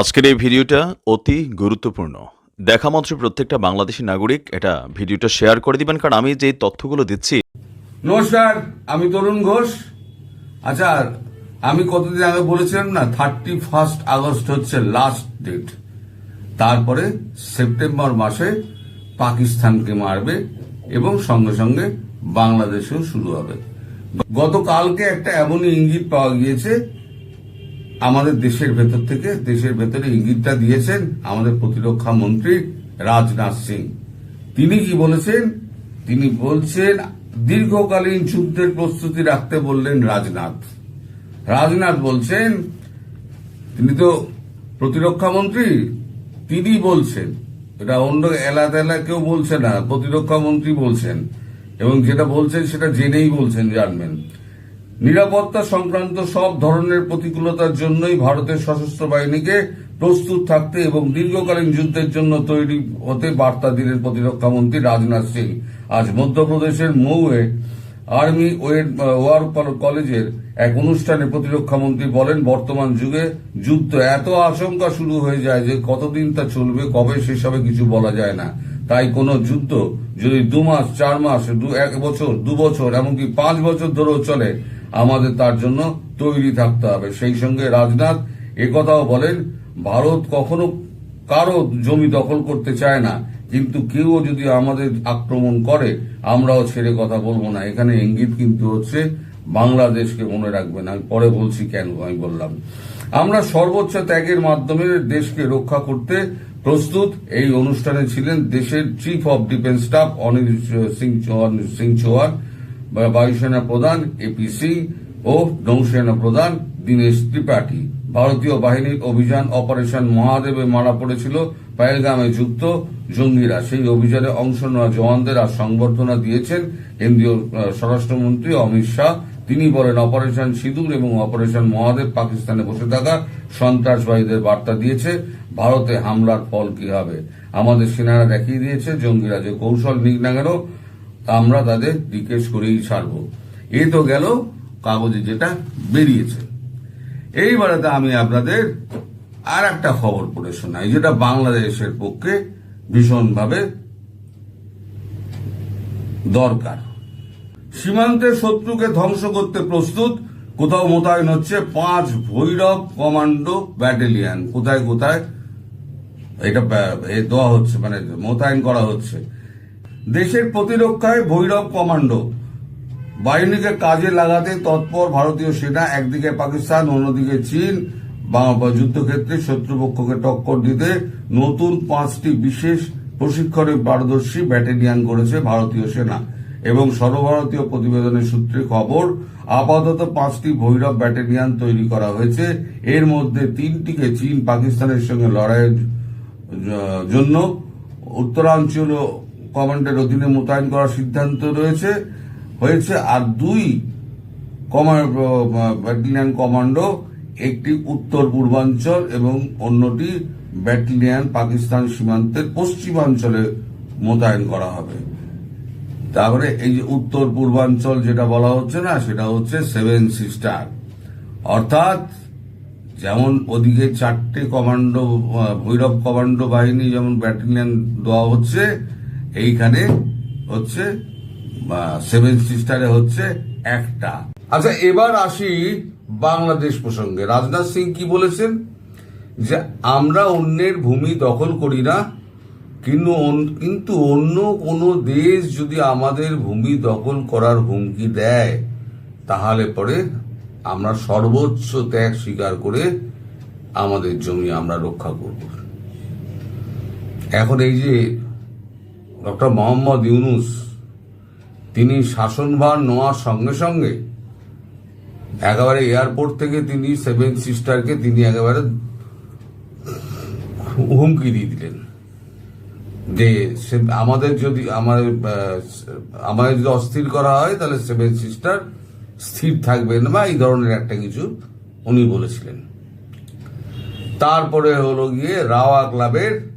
আজকের এই ভিডিওটা অতি গুরুত্বপূর্ণ। দেখা মাত্র প্রত্যেকটা বাংলাদেশি নাগরিক এটা ভিডিওটা শেয়ার করে দিবেন, কারণ আমি যে তথ্যগুলো দিচ্ছি। নমস্কার, আমি তরুণ ঘোষ। আচ্ছা আমি কতদিন আগে বলেছিলাম না থার্টি ফার্স্ট আগস্ট হচ্ছে লাস্ট ডেট তারপরে সেপ্টেম্বর মাসে পাকিস্তানকে মারবে এবং সঙ্গে সঙ্গে বাংলাদেশেও শুরু হবে। গতকালকে একটা এমনই ইঙ্গিত পাওয়া গিয়েছে আমাদের দেশের ভেতর থেকে, দেশের ভেতরে ইঙ্গিতটা দিয়েছেন আমাদের প্রতিরক্ষা মন্ত্রী রাজনাথ সিং। তিনি কি বলেছেন? তিনি বলছেন, দীর্ঘকালীন যুদ্ধের প্রস্তুতি রাখতে বললেন রাজনাথ। রাজনাথ বলছেন, তিনি তো প্রতিরক্ষা মন্ত্রী, তিনি বলছেন। এটা অন্য এলাকা এলা কেউ বলছে না, প্রতিরক্ষা মন্ত্রী বলছেন। এবং যেটা বলছেন সেটা জেনেই বলছেন জানবেন। নিরাপত্তা সংক্রান্ত সব ধরনের প্রতিকূলতার জন্যই ভারতের সশস্ত্র বাহিনীকে প্রস্তুত থাকতে এবং দীর্ঘকালীন যুদ্ধের জন্য তৈরি হতে বার্তা দিলেন প্রতিরক্ষা মন্ত্রী রাজনাথ সিং। আজ মধ্যপ্রদেশের মৌয়ে আর্মি ওয়ার কলেজের এক অনুষ্ঠানে প্রতিরক্ষা মন্ত্রী বলেন, বর্তমান যুগে যুদ্ধ এত আশঙ্কা শুরু হয়ে যায় যে কতদিন তা চলবে, কবে সেসবে কিছু বলা যায় না। তাই কোন যুদ্ধ যদি দু মাস, চার মাস এক বছর, দু বছর, এমনকি পাঁচ বছর ধরেও চলে আমাদের তার জন্য তৈরি থাকতে হবে। সেই সঙ্গে রাজনাথ একথাও বলেন, ভারত কখনো কারও জমি দখল করতে চায় না, কিন্তু কেউ যদি আমাদের আক্রমণ করে, আমরাও ছেড়ে কথা বলব না। এখানে ইঙ্গিত কিন্তু হচ্ছে বাংলাদেশকে মনে রাখবেন। আমি পরে বলছি কেন, আমি বললাম। আমরা সর্বোচ্চ ত্যাগের মাধ্যমে দেশকে রক্ষা করতে প্রস্তুত। এই অনুষ্ঠানে ছিলেন দেশের chief of defence staff Anil Singh Chauhan Singh Chauhan. বায়ুসেনা প্রধান এপি সিং ও নৌসেনা প্রধান দীনেশ ত্রিপাঠী। ভারতীয় বাহিনীর অভিযান অপারেশন মহাদেবে মারা পড়েছিল পায়েলগামে যুক্ত জঙ্গিরা। সেই অভিযানে অংশ নেওয়া জওয়ানদের আর সংবর্ধনা দিয়েছেন কেন্দ্রীয় স্বরাষ্ট্রমন্ত্রী অমিত শাহ। তিনি বলেন, অপারেশন সিঁদুর এবং অপারেশন মহাদেব পাকিস্তানে বসে থাকা সন্ত্রাসবাদীদের বার্তা দিয়েছে, ভারতে হামলার ফল কি হবে? আমাদের সেনারা দেখিয়ে দিয়েছে, জঙ্গিরা যে কৌশল নিক না কেন আমরা তাদের জিজ্ঞেস করেই ছাড়ব এই তো গেল কাগজে যেটা বেরিয়েছে। এইবারেতে আমি আপনাদের আর একটা খবর পড়ে শোনাই, যেটা বাংলাদেশের পক্ষে ভীষণভাবে দরকার। সীমান্তে শত্রুকে ধ্বংস করতে প্রস্তুত, কোথাও মোতায়েন হচ্ছে পাঁচ ভৈরব কমান্ডো ব্যাটালিয়ান। কোথায় কোথায়? এটা, এ দেওয়া হচ্ছে মানে মোতায়েন করা হচ্ছে। দেশের প্রতিরক্ষায় ভৈরব কমান্ডো। বাহিনীকে কাজে লাগাতে তৎপর ভারতীয় সেনা, একদিকে পাকিস্তান, অন্যদিকে চীন। যুদ্ধক্ষেত্রে শত্রুপক্ষকে টক্কর দিতে নতুন পাঁচটি বিশেষ প্রশিক্ষণে পারদর্শী ব্যাটালিয়ান করেছে ভারতীয় সেনা। এবং সর্বভারতীয় প্রতিবেদনের সূত্রে খবর, আপাতত পাঁচটি ভৈরব ব্যাটালিয়ান তৈরি করা হয়েছে। এর মধ্যে তিনটিকে চীন পাকিস্তানের সঙ্গে লড়াইয়ের জন্য উত্তরাঞ্চল কমান্ডের অধীনে মোতায়েন করার সিদ্ধান্ত রয়েছে, হয়েছে আর দুই ব্যাটালিয়ান কমান্ডো একটি উত্তর পূর্বাঞ্চল এবং অন্যটি ব্যাটালিয়ান পাকিস্তান সীমান্তের পশ্চিমাঞ্চলে মোতায়েন করা হবে। তারপরে এই যে উত্তর পূর্বাঞ্চল যেটা বলা হচ্ছে না, সেটা হচ্ছে সেভেন সিস্টার। অর্থাৎ যেমন ওদিকে চারটে কমান্ডো ভৈরব কমান্ডো বাহিনী যেমন ব্যাটালিয়ন দেওয়া হচ্ছে এইখানে হচ্ছে সেভেন সিস্টারে হচ্ছে একটা। আচ্ছা এবার আসি বাংলাদেশ প্রসঙ্গে। রাজনাথ সিং কি বলেছেন? যে আমরা অন্যের ভূমি দখল করি না, কিন্তু কিন্তু অন্য কোনো দেশ যদি আমাদের ভূমি দখল করার হুমকি দেয়, তাহলে পরে আমরা সর্বোচ্চ ত্যাগ স্বীকার করে আমাদের জমি আমরা রক্ষা করব। এখন এই যে ডক্টর মোহাম্মদ ইউনুস, তিনি শাসনভার নেওয়ার সঙ্গে সঙ্গে একেবারে এয়ারপোর্ট থেকে তিনি সেভেন সিস্টারকে তিনি একেবারে হুমকি দিয়ে দিলেন। যে সে- আমাদের যদি আমাদের আমাদের যদি অস্থির করা হয়, তাহলে সেভেন সিস্টার স্থির থাকবেন বা এই ধরনের একটা কিছু উনি বলেছিলেন। তারপরে হলো গিয়ে রাওয়া ক্লাবের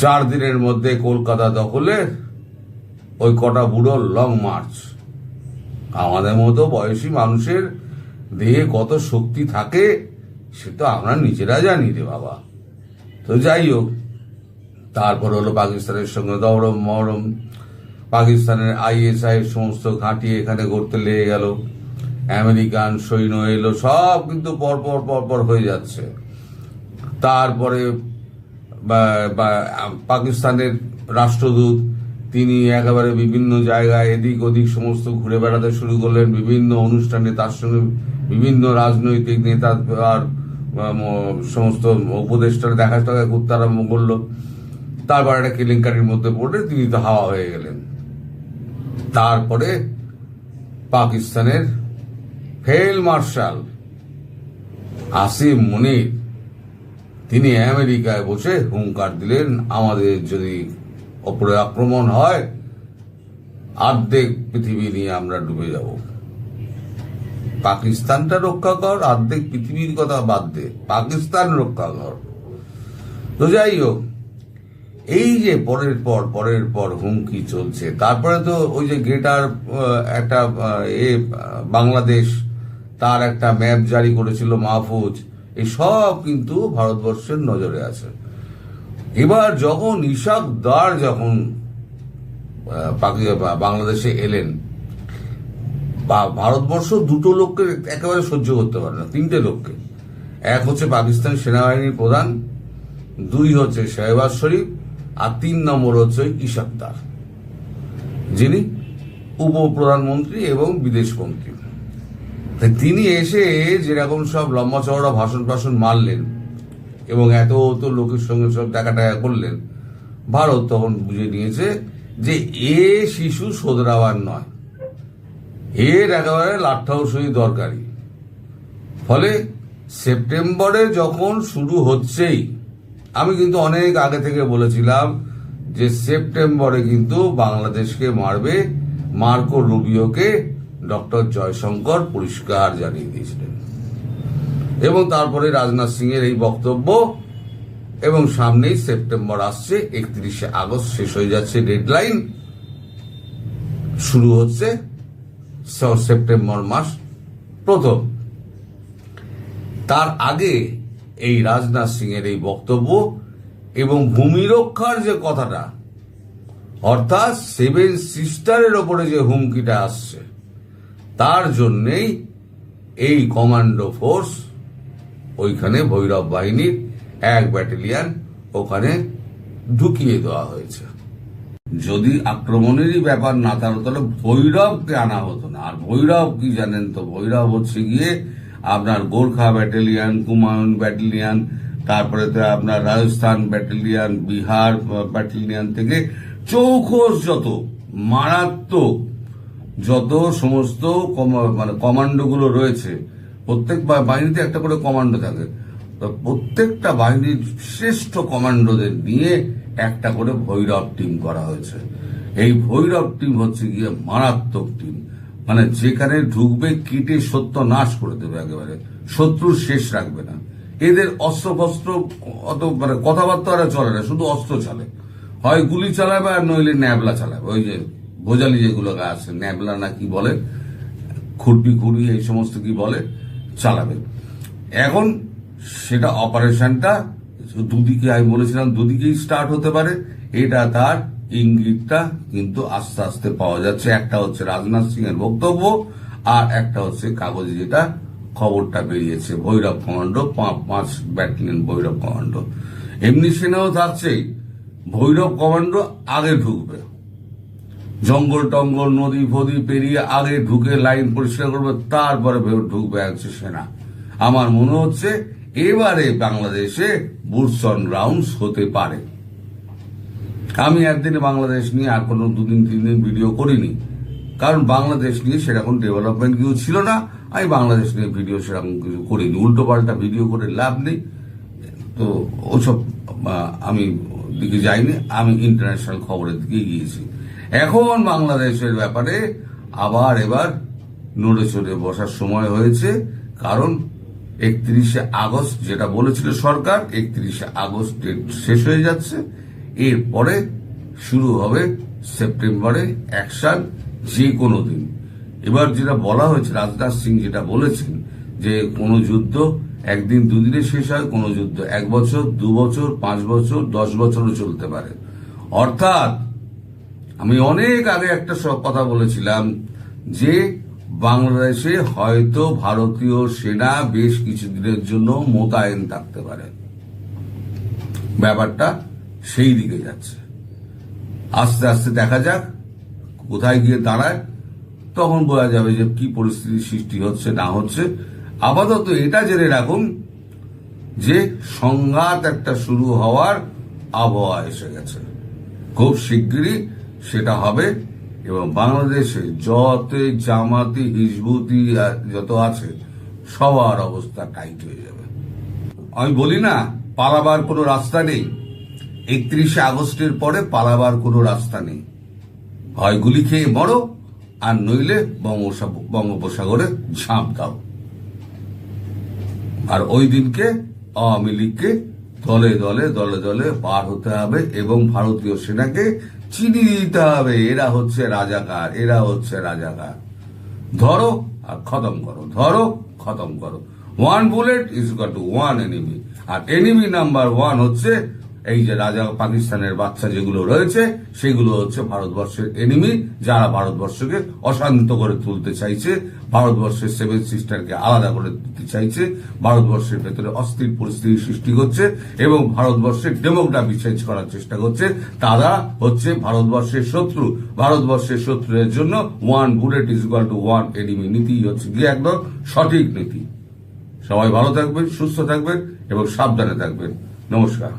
চার দিনের মধ্যে কলকাতা দখলে ওই কটা বুড়ো লং মার্চ আমাদের মতো বয়সী মানুষের দেহে কত শক্তি থাকে, সে তো আমরা নিজেরা জানি রে বাবা। তো যাই হোক, তারপর হলো পাকিস্তানের সঙ্গে দৌড়ম মহরম। পাকিস্তানের আইএসআই সমস্ত ঘাঁটি এখানে গড়তে লেগে গেল। আমেরিকান সৈন্য এলো, সব কিন্তু পরপর পরপর হয়ে যাচ্ছে। তারপরে পাকিস্তানের রাষ্ট্রদূত, তিনি একেবারে বিভিন্ন জায়গায় এদিক ওদিক সমস্ত ঘুরে বেড়াতে শুরু করলেন, বিভিন্ন অনুষ্ঠানে তার সঙ্গে বিভিন্ন রাজনৈতিক নেতা আর সমস্ত উপদেষ্টার দেখা টাকা করতে আরম্ভ করল। তারপর একটা কেলেঙ্কারির মধ্যে পড়ে তিনি তো হাওয়া হয়ে গেলেন। তারপরে পাকিস্তানের ফেল মার্শাল আসিম মুনির তিনি আমেরিকায় বসে হুঙ্কার দিলেন, আমাদের যদি ওপরে আক্রমণ হয়, অর্ধেক পৃথিবী নিয়ে আমরা ডুবে যাব। পাকিস্তানটা রক্ষা কর, অর্ধেক পৃথিবীর কথা বাদ দে। পাকিস্তান রক্ষা কর। তো যাই হোক, এই যে পরের পর পরের পর হুমকি চলছে, তারপরে তো ওই যে গ্রেটার একটা এ, বাংলাদেশ, তার একটা ম্যাপ জারি করেছিল মাহফুজ। এই সব কিন্তু ভারতবর্ষের নজরে আছে। এবার যখন ইশাক দার যখন বাংলাদেশে এলেন, বা- ভারতবর্ষ দুটো লোককে একেবারে সহ্য করতে পারে না, তিনটে লোককে। এক হচ্ছে পাকিস্তান সেনাবাহিনীর প্রধান, দুই হচ্ছে শাহবাজ শরীফ, আর তিন নম্বর হচ্ছে ইশাকদার যিনি উপপ্রধানমন্ত্রী এবং বিদেশ মন্ত্রী। তাই তিনি এসে যেরকম সব লম্বা চওড়া ভাষণ ভাষণ মারলেন এবং এত তো লোকের সঙ্গে সব দেখা টাকা করলেন, ভারত তখন বুঝে নিয়েছে যে এ শিশু শোধরাবার নয়। এর একেবারে লাঠাও সই দরকারি। ফলে সেপ্টেম্বরে যখন শুরু হচ্ছেই, আমি কিন্তু অনেক আগে থেকে বলেছিলাম যে সেপ্টেম্বরে কিন্তু বাংলাদেশকে মারবে মার্কো রুবিওকে ডক্টর জয়শঙ্কর পরিষ্কার জানিয়ে দিয়েছিলেন। এবং তারপরে রাজনাথ সিং এর এই বক্তব্য, এবং সামনেই সেপ্টেম্বর আসছে, একত্রিশে আগস্ট শেষ হয়ে যাচ্ছে ডেডলাইন। শুরু হচ্ছে সেপ্টেম্বর মাস প্রথম। তার আগে এই রাজনাথ সিং এর এই বক্তব্য এবং ভূমি রক্ষার যে কথাটা, অর্থাৎ সেভেন সিস্টারের ওপরে যে হুমকিটা আসছে তার জন্যেই এই কমান্ডো ফোর্স ওইখানে ভৈরব বাহিনীর এক ব্যাটালিয়ান ওখানে ঢুকিয়ে দেওয়া হয়েছে। যদি আক্রমণেরই ব্যাপার না থাকতো, তাহলে ভৈরবকে আনা হতো না। আর ভৈরব কি জানেন তো? ভৈরব হচ্ছে গিয়ে আপনার গোর্খা ব্যাটালিয়ান কুমায়ুন ব্যাটালিয়ান তারপরে তো আপনার রাজস্থান ব্যাটালিয়ান বিহার ব্যাটালিয়ান থেকে চৌখোশ যত মারাত্মক যত সমস্ত মানে কমান্ডোগুলো রয়েছে, প্রত্যেক বাহিনীতে একটা করে কমান্ডো থাকে। প্রত্যেকটা বাহিনীর শ্রেষ্ঠ কমান্ডোদের নিয়ে একটা করে ভৈরব টিম করা হয়েছে। এই ভৈরব টিম হচ্ছে গিয়ে মারাত্মক টিম। মানে যেখানে ঢুকবে, কিটে সত্য নাশ করে দেবে একেবারে। শত্রুর শেষ রাখবে না। এদের অস্ত্র ফস্ত্র অত মানে কথাবার্তা ওরা চলে না, শুধু অস্ত্র চালে। হয় গুলি চালাবে আর নইলে ন্যাবলা চালাবে। ওই যে ভোজালি যেগুলো আছে ন্যাবলা না কি বলে খুরপি খুঁড়ি এই সমস্ত কি বলে, চালাবে। এখন সেটা অপারেশনটা দুদিকে আমি বলেছিলাম, দুদিকেই স্টার্ট হতে পারে। এটা তার ইঙ্গিতটা কিন্তু আস্তে আস্তে পাওয়া যাচ্ছে। একটা হচ্ছে রাজনাথ সিং এর বক্তব্য, আর একটা হচ্ছে কাগজে যেটা খবরটা বেরিয়েছে, ভৈরব কমান্ডো পাঁচ ব্যাটালিয়ন ভৈরব কমান্ডো। এমনি সেনাও থাকছেই, ভৈরব কমান্ডো আগে ঢুকবে। জঙ্গল টঙ্গল, নদী ফদি পেরিয়ে আগে ঢুকে লাইন পরিষ্কার করবে, তারপরে ঢুকবে একশো সেনা। আমার মনে হচ্ছে এবারে বাংলাদেশে বুটসন রাউন্ডস হতে পারে। আমি একদিনে বাংলাদেশ নিয়ে আর কোনো দুদিন তিন দিন ভিডিও করিনি। কারণ বাংলাদেশ নিয়ে সেরকম ডেভেলপমেন্ট কিছু ছিল না। আমি বাংলাদেশ নিয়ে ভিডিও সেরকম কিছু করিনি। উল্টো পাল্টা ভিডিও করে লাভ নেই। তো ওসব আমি দিকে যাইনি, আমি ইন্টারন্যাশনাল খবরের দিকে গিয়েছি। এখন বাংলাদেশের ব্যাপারে আবার এবার নড়ে চড়ে বসার সময় হয়েছে, কারণ একত্রিশে আগস্ট যেটা বলেছিল সরকার, একত্রিশে আগস্ট ডেট শেষ হয়ে যাচ্ছে। এরপরে শুরু হবে সেপ্টেম্বরে অ্যাকশন যে কোনো দিন। এবার যেটা বলা হয়েছে, রাজনাথ সিং যেটা বলেছেন, যে কোনো যুদ্ধ একদিন দুদিনে শেষ হয় কোনো যুদ্ধ। এক বছর, দু বছর, পাঁচ বছর, দশ বছরও চলতে পারে। অর্থাৎ, আমি অনেক আগে একটা সব কথা বলেছিলাম যে, বাংলাদেশে হয়তো ভারতীয় সেনা বেশ কিছুদিনের জন্য মোতায়েন থাকতে পারে। ব্যাপারটা সেই দিকে যাচ্ছে। আস্তে আস্তে দেখা যাক, কোথায় গিয়ে দাঁড়ায়, তখন বোঝা যাবে যে কি পরিস্থিতি সৃষ্টি হচ্ছে, না হচ্ছে। আপাতত এটা জেনে রাখুন যে সংঘাত একটা শুরু হওয়ার আবহাওয়া এসে গেছে। খুব শিগগিরই সেটা হবে এবং বাংলাদেশে যত জামাতি, হিজবুতি যত আছে, সবার অবস্থা টাইট হয়ে যাবে। আমি বলি না, পালাবার কোনো রাস্তা নেই। একত্রিশে আগস্টের পরে পালাবার কোনো রাস্তা নেই। হয় গুলি খেয়ে মরো, আর নইলে বঙ্গোপসাগরে ঝাঁপ দাও। আর ওই দিনকে আওয়ামী লীগকে দলে দলে দলে দলে পার হতে হবে এবং ভারতীয় সেনাকে চিনিয়ে দিতে হবে। এরা হচ্ছে রাজাকার, এরা হচ্ছে রাজাকার। ধরো আর খতম করো, ধরো, খতম করো। One bullet is got to one enemy R enemy number one হচ্ছে এই যে রাজা পাকিস্তানের বাচ্চা যেগুলো রয়েছে, সেগুলো হচ্ছে ভারতবর্ষের এনিমি যারা ভারতবর্ষকে অশান্ত করে তুলতে চাইছে, ভারতবর্ষের সেভেন সিস্টারকে আলাদা করে দিতে চাইছে, ভারতবর্ষের ভেতরে অস্থির পরিস্থিতি সৃষ্টি করছে এবং ভারতবর্ষের ডেমোগ্রাফি চেঞ্জ করার চেষ্টা করছে, তারা হচ্ছে ভারতবর্ষের শত্রু। ভারতবর্ষের শত্রুদের জন্য one bullet is equal to one enemy নীতি হচ্ছে গিয়ে একদম সঠিক নীতি। সবাই ভালো থাকবেন, সুস্থ থাকবেন এবং সাবধানে থাকবেন। নমস্কার।